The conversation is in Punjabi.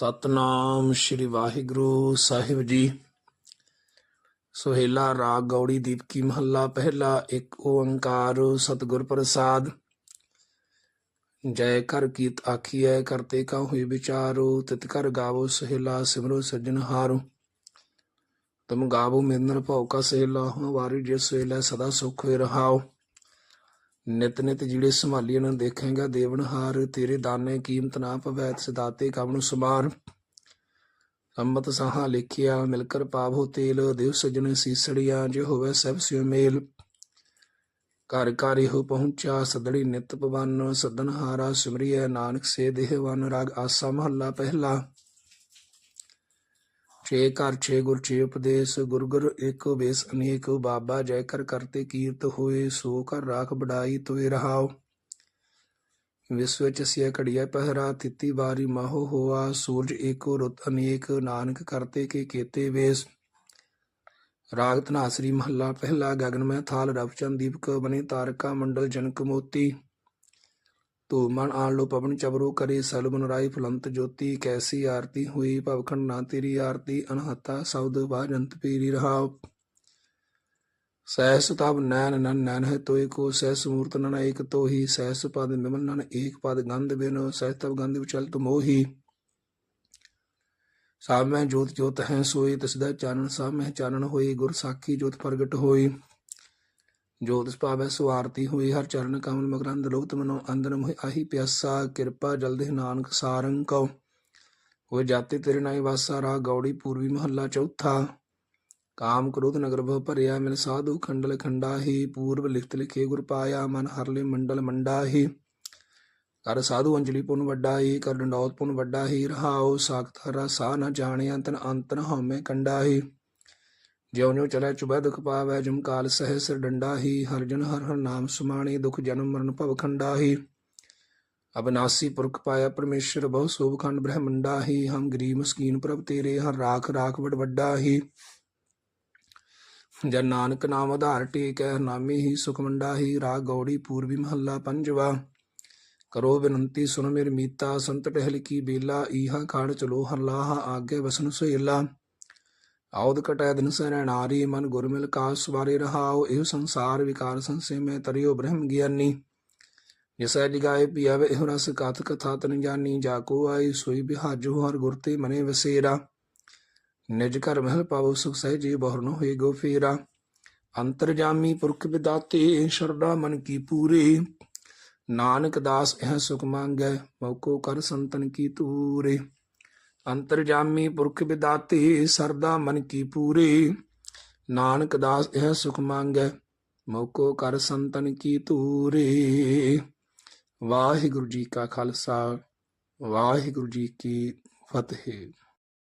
ਸਤਨਾਮ ਸ੍ਰੀ ਵਾਹਿਗੁਰੂ ਸਾਹਿਬ ਜੀ। ਸੁਹੇਲਾ ਰਾਗ ਗੌੜੀ ਦੀਪਕੀ ਮਹੱਲਾ, ਪਹਿਲਾ ਇੱਕ ਓੰਕਾਰ ਸਤਿਗੁਰ ਪ੍ਰਸਾਦ। ਜੈ ਕਰ ਕੀਤ ਆਖੀਐ ਕਰਤੇ ਕਾ ਹੋਈ ਵਿਚਾਰੋ, ਤਿਤ ਕਰ ਗਾਵੋ ਸੋਹੇਲਾ ਸਿਮਰੋ ਸੱਜਣਹਾਰੋ ਤੁਮ ਗਾਵੋ ਮਿੰਦਰ ਭਉ ਕਾ ਸੋਹੇਲਾ ਹੁਣ ਵਾਰੀ ਜੇ ਸੋਹੇਲਾ ਸਦਾ ਸੁਖ ਹੋਇ ਰਹਾਓ ਨਿਤ ਨਿਤ ਜਿਹੜੇ ਸੰਭਾਲੀਆਂ ਨੂੰ ਦੇਖੇਗਾ ਦੇਵਨਹਾਰ ਤੇਰੇ ਦਾਨੇ ਕੀਮਤ ਨਾ ਪਵੈ, ਸਦਾਤੇ ਕਵਨ ਸੁਮਾਰ। ਅੰਮਤ ਸਾਹਾ ਲਿਖਿਆ, ਮਿਲਕਰ ਪਾਵੋ ਤੇਲ, ਦੇਵ ਸਜਣ ਸੀਸੜੀਆਂ, ਜੇ ਹੋਵੇ ਸਭ ਸਿਉ ਮੇਲ। ਘਰ ਘਰ ਇਹੋ ਪਹੁੰਚਾ ਸਦੜੀ ਨਿਤ ਪਵਨ ਸਦਨ ਹਾਰਾ ਸਿਮਰਿਐ, ਨਾਨਕ ਸੇ ਦੇਹਵਨ ਰਾਗ ਆਸਾ ਮਹੱਲਾ ਪਹਿਲਾ। ਛੇ ਘਰ, ਛੇ ਗੁਰ, ਛੇ ਉਪਦੇਸ਼, ਗੁਰ ਗੁਰ ਏਕੋ ਬੇਸ ਅਨੇਕ ਬਾਬਾ ਜੈ ਕਰ ਕਰਤੇ ਕੀਰਤ ਹੋਏ, ਸੋ ਕਰ ਰਾਖ ਬੜਾਈ ਤੋਏ ਰਹਾਓ ਵਿਸਵ ਚ ਸਿਆ ਘੜੀਆ ਪਹਿਰਾ, ਤਿੱਤੀ ਵਾਰੀ ਮਾਹੋ ਹੋਆ, ਸੂਰਜ ਏਕੋ ਰੁੱਤ, ਅਨੇਕ ਨਾਨਕ ਕਰਤੇ ਕੇ ਕੀਤੇ ਵੇਸ। ਰਾਗ ਧਨਾਸਰੀ ਮਹੱਲਾ, ਪਹਿਲਾ ਗਗਨ ਮੈਂ ਥਾਲ ਰਵਚੰਦ ਦੀਪਕ ਬਨੇ ਤਾਰਕਾ ਮੰਡਲ ਜਨਕ ਮੋਤੀ। ਤੋ ਮਨ ਆਣ ਲੋ ਪਵਨ ਚਬਰੋ ਕਰੇ ਸਲਬਨ ਰਾਈ ਫਲੰਤ ਜੋਤੀ ਕੈਸੀ ਆਰਤੀ ਹੋਈ ਭਵਖੰਡ ਨਾ ਤੇਰੀ ਆਰਤੀ ਅਨਹਤਾ ਸ਼ਬਦ ਬਾਜੰਤ ਪੀਰੀ ਰਹਾਉ। ਸਹਿਸ ਤਬ ਨੈਣ ਨਨ ਨੈਣ ਹੈ ਤੋਇ ਕੋ ਸਹਿਸ ਮੂਰਤ ਨਨ ਏਕ ਤੋਹੀ, ਸਹਿਸ ਪਦ ਮਿਮਨ ਨਨ ਏਕ ਪਦ ਗੰਧ ਬਿਨ, ਸਹਿਸ ਤਬ ਗੰਧ ਵਿਚਲ ਤੁਮੋਹੀ ਸਭ ਮੈਂ ਜੋਤ ਜੋਤ ਹੈ ਸੋਈ ਤਿਸਦਾ ਚਾਨਣ ਸਭ ਮੈਂ ਚਾਨਣ ਹੋਈ, ਗੁਰ ਸਾਖੀ ਜੋਤ ਪ੍ਰਗਟ ਹੋਈ। ਜੋਤ ਸੁਭਾਵੈ ਸੁਆਰਤੀ ਹੋਈ ਹਰ ਚਰਨ ਕਮਲ ਮਕਰੰਦ ਲੋਕ ਮਨੋ ਅੰਦਰ ਮੋਹਿ ਆਹੀ ਪਿਆਸਾ, ਕਿਰਪਾ ਜਲਦੇ ਨਾਨਕ ਸਾਰੰ ਕਉ। ਹੋਏ ਜਾਤੇ ਤੇਰੇ ਨਾਈ ਵਾਸਾ ਰਾ ਗੌੜੀ ਪੂਰਬੀ ਮਹੱਲਾ ਚੌਥਾ। ਕਾਮ ਕ੍ਰੋਧ ਨਗਰ ਭਉ ਭਰਿਆ, ਮਿਲ ਸਾਧੂ ਖੰਡਲ ਖੰਡਾ ਹੀ ਪੂਰਬ ਲਿਖਤ ਲਿਖੇ ਗੁਰ ਪਾਇਆ, ਮਨ ਹਰਲੇ ਮੰਡਲ ਮੰਡਾ ਹੀ ਕਰ ਸਾਧੂ ਅੰਜਲੀ ਪੁਨ ਵੱਡਾ ਹੀ ਕਰ ਡੰਡੌਤ ਪੁਨ ਵੱਡਾ ਹੀ ਰਹਾਉ ਸਾਖਤ ਹਰਾ ਸਾ ਨ ਜਾਣਿਆ ਤਨ ਅੰਤਨ ਹਉਮੈ ਕੰਡਾ ਹੀ ਜਿਉ ਨਿਉ ਚਲੇ ਚੁਬੈ ਦੁਖ ਪਾਵੈ, ਜੁਮ ਕਾਲ ਸਹਿ ਸਿਰ ਡੰਡਾ ਹੀ ਹਰ ਜਨ ਹਰ ਹਰ ਨਾਮ ਸੁਮਾਣੀ, ਦੁਖ ਜਨਮ ਮਰਨ ਭਵ ਖੰਡਾ ਹੀ ਅਬਨਾਸੀ ਪੁਰਖ ਪਾਇਆ ਪਰਮੇਸ਼ਰ, ਬਹੁ ਸੋਭ ਖੰਡ ਬ੍ਰਹਮੰਡਾ ਹੀ ਹਮ ਗਰੀਬ ਮਸਕੀਨ ਪ੍ਰਭ ਤੇਰੇ, ਹਰ ਰਾਖ ਰਾਖ ਵਡ ਵੱਡਾ ਹੀ ਜਨ ਨਾਨਕ ਨਾਮ ਆਧਾਰ ਟੇਕੈ ਨਾਮੀ ਹੀ ਸੁਖ ਮੰਡਾ ਹੀ ਰਾਗ ਗੌੜੀ ਪੂਰਬੀ ਮਹੱਲਾ ਪੰਜਵਾ। ਕਰੋ ਬੇਨੰਤੀ, ਸੁਨ ਮੇਰੀ ਮੀਤਾ, ਸੰਤ ਟਹਿਲ ਕੀ ਬੇਲਾ। ਈਹਾ ਖਾੜ ਚਲੋ, ਹਰ ਹਰਲਾਹ ਆਗੇ ਵਸਨ ਸੁਹੇਲਾ। ਆਉਦ ਕਟੈ ਦਿਨ ਸਰੈ ਨਾਰੀ ਮਨ ਗੁਰ ਮਿਲ ਕਾਸ ਸਵਾਰੇ ਰਹਾਉ, ਇਹ ਸੰਸਾਰ ਵਿਕਾਰ ਸੰਸੇ ਮੈਂ ਤਰਿਓ ਬ੍ਰਹਮ ਗਿਆਨੀ। ਜਿਸੈ ਜਗਾਏ ਪਿਆਵੇ, ਇਹ ਰਸ ਕਥ ਕਥਾ ਤਨ ਜਾਨੀ। ਜਾ ਕੋ ਆਈ ਸੋਈ ਬਿਹਾਜੋ, ਹਰ ਗੁਰ ਤੇ ਮਨੇ ਵਸੇਰਾ। ਨਿਜ ਘਰ ਮਹਿਲ ਪਾਵੋ, ਸੁਖ ਸਹਿਜੇ ਬਹੁਰ ਨ ਹੋਏ ਗੋ ਫੇਰਾ। ਅੰਤਰਜਾਮੀ ਪੁਰਖ ਵਿਦਾਤੇ ਸ਼ਰਦਾ ਮਨ ਕੀ ਪੂਰੇ। ਨਾਨਕ ਦਾਸ, ਇਹ ਸੁਖ ਮੰਗੈ, ਮੌਕੋ ਕਰ ਸੰਤਨ ਕੀ ਤੂਰੇ। ਅੰਤਰਜਾਮੀ ਪੁਰਖ ਵਿਦਾਤੇ, ਸਰਦਾ ਮਨ ਕੀ ਪੂਰੇ। ਨਾਨਕ ਦਾਸ ਇਹ ਸੁਖ ਮੰਗੈ, ਮੌਕੋ ਕਰ ਸੰਤਨ ਕੀ ਤੂਰੇ ਵਾਹਿਗੁਰੂ ਜੀ ਕਾ ਖਾਲਸਾ, ਵਾਹਿਗੁਰੂ ਜੀ ਕੀ ਫਤਿਹ।